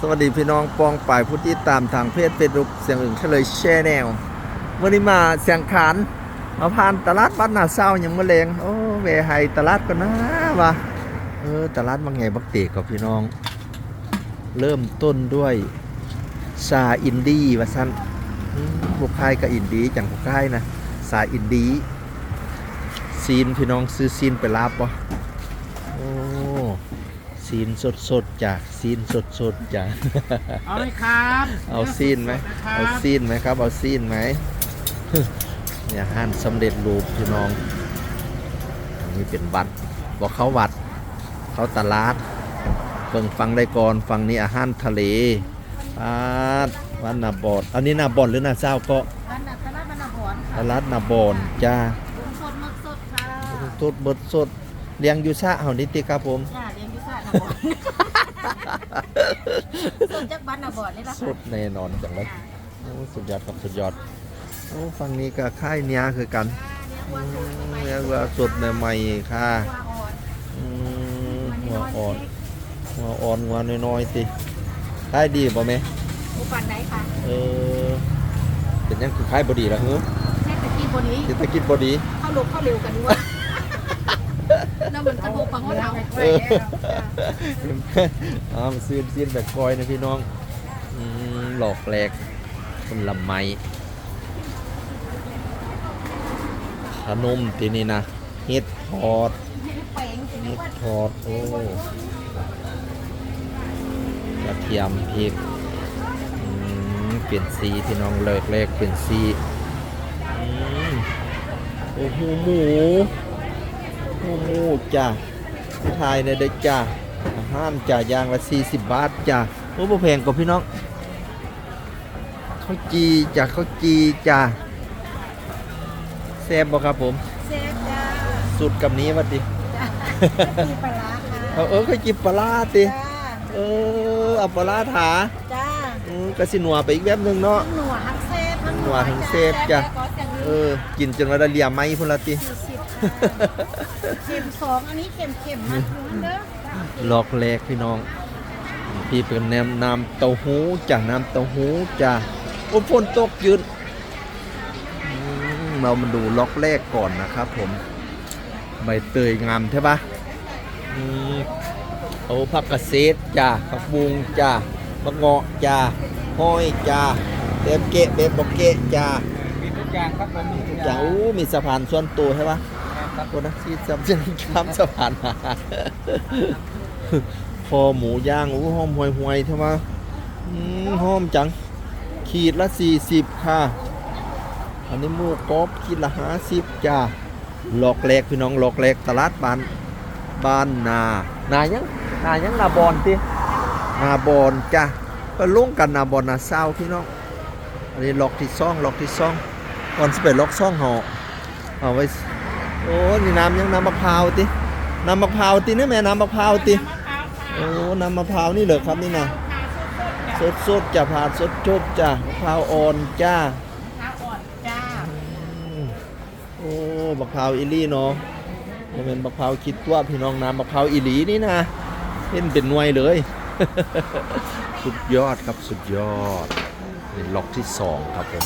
สวัสดีพี่น้องปองป่ายผู้ที่ตามทางเพจเฟซบุ๊กเสียงอื่นเฉลยแชแนววันนี้มาเสียงขานมาผ่านตลาดบ้านนาเศร้าอย่างมะเร็งโอ้เวไฮตลาดก็น่าวะเออตลาดบางไงบักเตกกับพี่น้อง เริ่มต้นด้วยซาอินดี้วะสันบุกไายกับอินดี้จังบุกไายนะซาอินดี้ซีนพี่น้องซื้อซีนไปลาบปะโอ้ ซีนสดสดๆจ้ะซีนสดสดๆจ้ะเอาเลยครับ เอาซีนไหมครับเอาซีนไหมครับ เอาซีนไหมเนี่ยห้านสำเร็จรูปพี่น้องอันนี้เป็นวัดบอกเขาวัด เขาตลาดเพิ่งฟังได้ก่อนฟังนี้อาหารทะเลปาดวันนาบอดอันนี้นาบอนหรือนาเศร้าก็บ้านนาตลาดบ้านนาบอนตค่ะลาดนาบอนจ้าบุญสดหมึกสดค่ะสดบดสดเลี้ยงอยู่ชะเฮานิติครับผมจ้าเลี้ยงอยุซ่า นาบอนสดจากบ้านนาบอนนี่ละสดแน่นอนจังเลยโอ้สุดยอดครับสุดยอดโอ้ฝั่งนี้ก็ค่ายเนี้ยคือกันอืมเรียกว่าสดใหม่ๆค่ะว่าอ่อนอืมหัวอ่อนหัวอ่อนหัวน้อยๆสิค่ายดีป่ะแม่อุปันไหนค่ะเออเป็นยังคือค่ายบดีแล้วเหรอแค่ตะกี้บนนี้เศรษฐกิจบดีเข้าลงเข้าเร็วกันด้วย แล้วมันกระโบกปังว่าเราเอออ้าวซีนซีนแบบกอยนะพี่น้องอืมหลอกแหลกคนละไม้ขนมทีนี่นะเฮ็ดทอดเป่งถึงเห็ดว่าทอดโอ้กระเทียมพริกอืมเปลี่ยนสีพี่น้องเลิกแรกเปลี่ยนสีอืมโอ้โหหมู โอ้โหจ้ะไทยเนี่ยเด็กจ้ะอาหารจ้ะอย่างละ 40 บาทจ้ะโอ้บ่แพงกว่าพี่น้องข้าวจีจ้ะข้าวจีจ้ะแซ่บบ่ครับผมเซฟจ้าสุดกับนี้วัดดิจ้ามีปลาร้าค่ะเอาเออเคยกินปลาร้าติจ้าเออเอาปลาร้าถาจ้าอืมกระสิหนัวไปอีกแบบหนึงเนาะ ทั้งหนัวทั้งเซฟทั้งหนัวทั้งเซฟจ้ะเออกินจนว่าได้เหลียมไม้พุ่นละติ สี่สิบ เข็มสองอันนี้เข็มเข็มมัดอยู่เด้อหลอกแลกพี่น้อง พี่เป็นแนมน้ำเต้าหู้จ้ะน้ำเต้าหู้จ้ะโอ้ฝนตกยืนอืมเรามาดูล็อกแรกก่อนนะครับ ผมใบเตยงามใช่ปะอืมเอาผักกระเซดจ้ะผักบุงจ้ะผักเงาะจ้ะห้อยจ้ะเต็มเกะเบ็ดบอกเกะจ้ะมีทุกอย่างครับผมมีทุกอจ้ะย่างอู้มีสะพานส่วนตัวใช่ปะ ครับคนะที่จำเส้นข้ามสะพานมาคอหมูย่างอู้หอมห่วยห่วยๆใช่ปะอืมหอมจัง ขีดละ40ค่ะ อันนี้หมูกรอบขีดละ50จ้ะหลอกแหลกพี่น้องหลอกแหลกตลาดบ้านบ้านนา นายังนายังนาบอนตินาบอนจ้ะก็ลงกันนาบอนนาเศร้าพี่น้อง อันนี้หลอกที่ซ่องหลอกที่ซ่องก่อนสิไปล็อกซ่องห่อเอาไว้ โอ้นี่น้ำยังน้ำมะพร้าวติน้ำมะพร้าวตินี่แม่น้ำมะพร้าวติโอ้น้ำมะพร้าวนี่เหรอครับนี่นะสดสดๆจ้ะผ่าสดจบจ้ะมะพร้าวอ่อนจ้าข้าวอ่อนจ้าอืมโอ้มะพร้าวอิลี่เนาะมันเป็นมะพร้าวคิดว่าพี่น้องน้ำมะพร้าวอิลีนี่นะเห็นเป็นหน่วยเลย สุดยอดครับสุดยอดนี่ล็อกที่สองครับผม